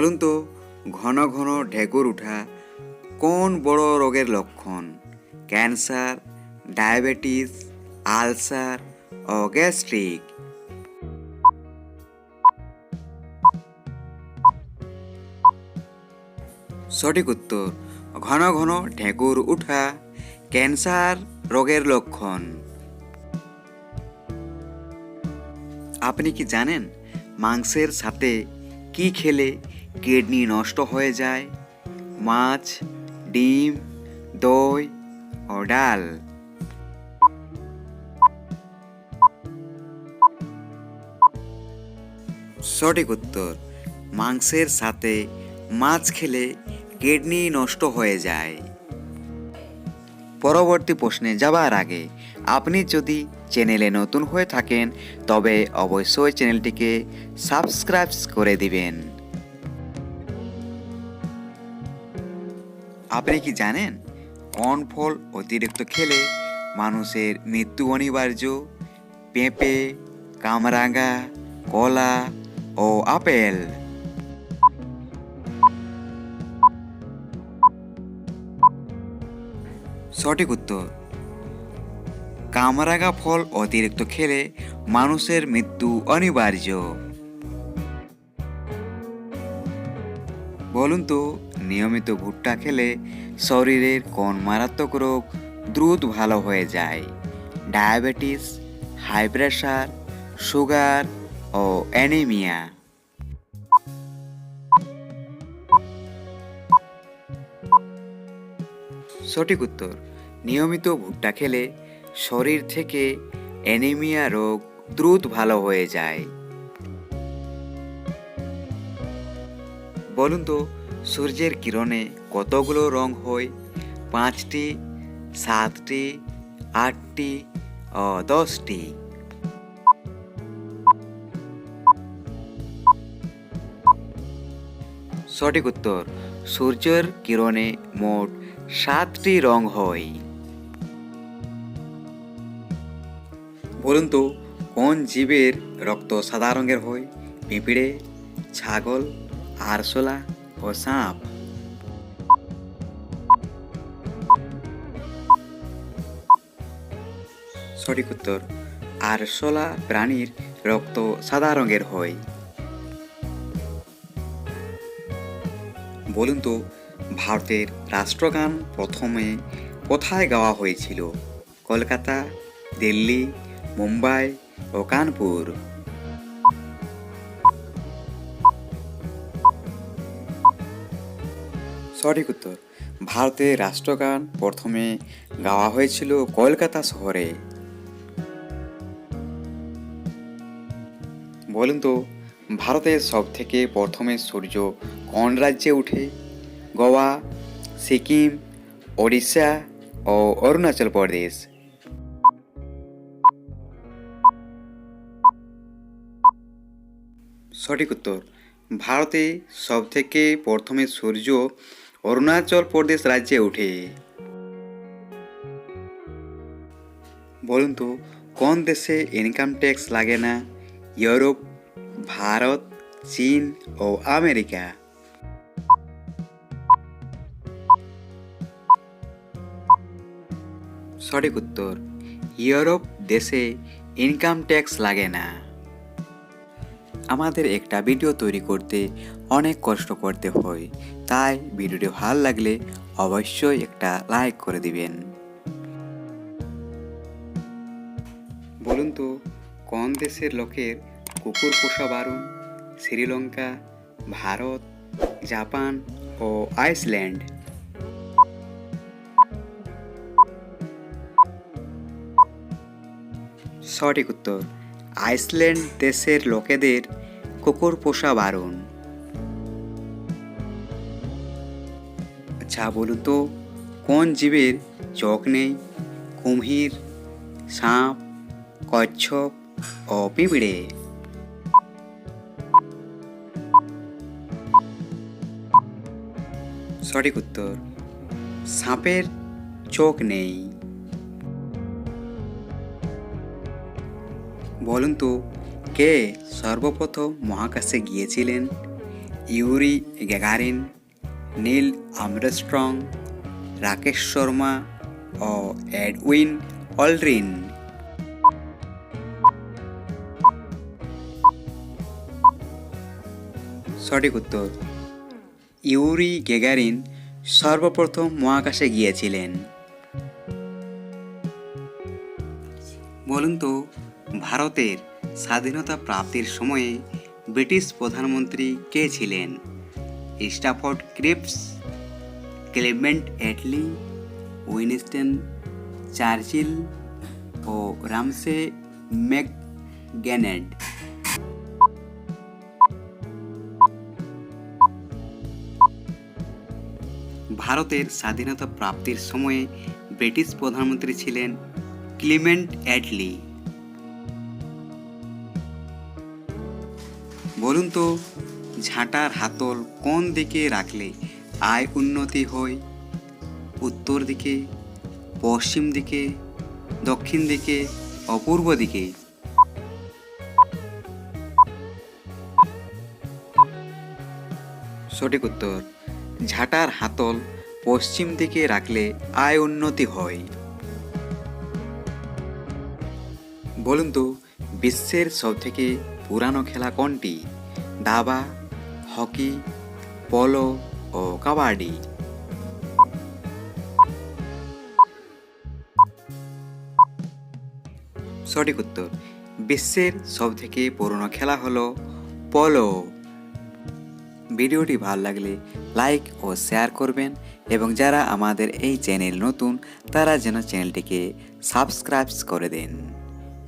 বলুন তো, ঘন ঘন ঢেকুর ওঠা কোন বড় রোগের লক্ষণ? ক্যান্সার, ডায়াবেটিস, আলসার, ও গ্যাস্ট্রিক? সঠিক উত্তর, ঘন ঘন ঢেকুর উঠা ক্যান্সার রোগের লক্ষণ। আপনি কি জানেন মাংসের সাথে কি খেলে কিডনি নষ্ট হয়ে যায়, মাছ, ডিম, দই ও ডাল। সঠিক উত্তর, মাংসের সাথে মাছ খেলে কিডনি নষ্ট হয়ে যায়। পরবর্তী প্রশ্নে যাবার আগে, আপনি যদি চ্যানেলে নতুন হয়ে থাকেন, তবে অবশ্যই চ্যানেলটিকে সাবস্ক্রাইব করে দিবেন। আপনি কি জানেন? কোন ফল অতিরিক্ত খেলে মানুষের মৃত্যু অনিবার্য। পেঁপে কামরাঙ্গা কলা ও আপেল। সঠিক উত্তর। কামরাগা ফল অতিরিক্ত খেলে মানুষের মৃত্যু অনিবার্য। বলুন তো নিয়মিত ভুট্টা খেলে শরীরের কোন মারাত্মক রোগ দ্রুত ভালো হয়ে যায়। ডায়াবেটিস, হাই প্রেশার সুগার ও অ্যানিমিয়া। সঠিক উত্তর, নিয়মিত ভুট্টা খেলে শরীর থেকে অ্যানিমিয়া রোগ দ্রুত ভালো হয়ে যায়। বলুন তো সূর্যের কিরণে কতগুলো রং হয়? পাঁচটি, সাতটি, আটটি, ও দশটি। সঠিক উত্তর, সূর্যের কিরণে মোট সাতটি রং হয়। বলুন তো, কোন জীবের রক্ত সাদা রঙের হয়? পিঁপড়ে, ছাগল, আরশোলা? ও সাপ সঠিক উত্তর আরশোলা প্রাণীর রক্ত সাদা রঙের হয়। বলুন তো, ভারতের রাষ্ট্রগান প্রথমে কোথায় গাওয়া হয়েছিল? কলকাতা, দিল্লি, মুম্বাই ও কানপুর? সঠিক উত্তর। ভারতের রাষ্ট্রগান প্রথমে গাওয়া হয়েছিল কলকাতা শহরে। বলুন তো ভারতের সব থেকে প্রথমে সূর্য কোন রাজ্যে উঠে? গোয়া, সিকিম, ওড়িশা ও অরুণাচল প্রদেশ। সঠিক উত্তর, ভারতে সব থেকে প্রথমে সূর্য অরুণাচল প্রদেশ রাজ্যে ওঠে। বলুন তো, কোন দেশে ইনকাম ট্যাক্স লাগে না? ইউরোপ, ভারত, চীন ও আমেরিকা। সঠিক উত্তর, ইউরোপ দেশে ইনকাম ট্যাক্স লাগে না। আমাদের একটা ভিডিও তৈরি করতে অনেক কষ্ট করতে হয়। তাই ভিডিওটি ভালো লাগলে অবশ্যই একটা লাইক করে দিবেন। বলুন তো, কোন দেশের লোকের কুকুর পোষা বারণ শ্রীলঙ্কা, ভারত, জাপান ও আইসল্যান্ড? সঠিক উত্তর, আইসল্যান্ড দেশের লোকেদের কুকুর পোষা বারণ। আচ্ছা বলুন তো, কোন জীবের চোখ নেই? কুম্ভীর সাপ, কচ্ছপ ও পিঁপড়ে সঠিক উত্তর, সাপের চোখ নেই। বলুন তো কে সর্বপ্রথম মহাকাশে গিয়েছিলেন Yuri Gagarin, Neil Armstrong, Rakesh Sharma ও এডউইন অলড্রিন সঠিক উত্তর, ইউরি গেগারিন সর্বপ্রথম মহাকাশে গিয়েছিলেন। বলুন তো, ভারতের স্বাধীনতা প্রাপ্তির সময়ে ব্রিটিশ প্রধানমন্ত্রী কে ছিলেন? Stafford Cripps, Clement Attlee, Winston Churchill ও রামসে ম্যাকগ্যানেড। ভারতের স্বাধীনতা প্রাপ্তির সময়ে ব্রিটিশ প্রধানমন্ত্রী ছিলেন ক্লিমেন্ট অ্যাটলি বলুন তো, ঝাঁটার হাতল কোন দিকে রাখলে আয় উন্নতি হয়? উত্তর দিকে, পশ্চিম দিকে, দক্ষিণ দিকে, অপূর্ব দিকে? সঠিক উত্তর, ঝাঁটার হাতল পশ্চিম দিকে রাখলে আয় উন্নতি হয়। বলুন তো, বিশ্বের সবথেকে পুরানো খেলা কোনটি? দাবা, হকি, পলো ও কাবাডি? সঠিক উত্তর, বিশ্বের সবথেকে পুরনো খেলা হলো পলো। ভিডিওটি ভালো লাগলে লাইক ও শেয়ার করবেন এবং যারা আমাদের এই চ্যানেল নতুন, তারা যেন চ্যানেলটিকে সাবস্ক্রাইব করে দেন।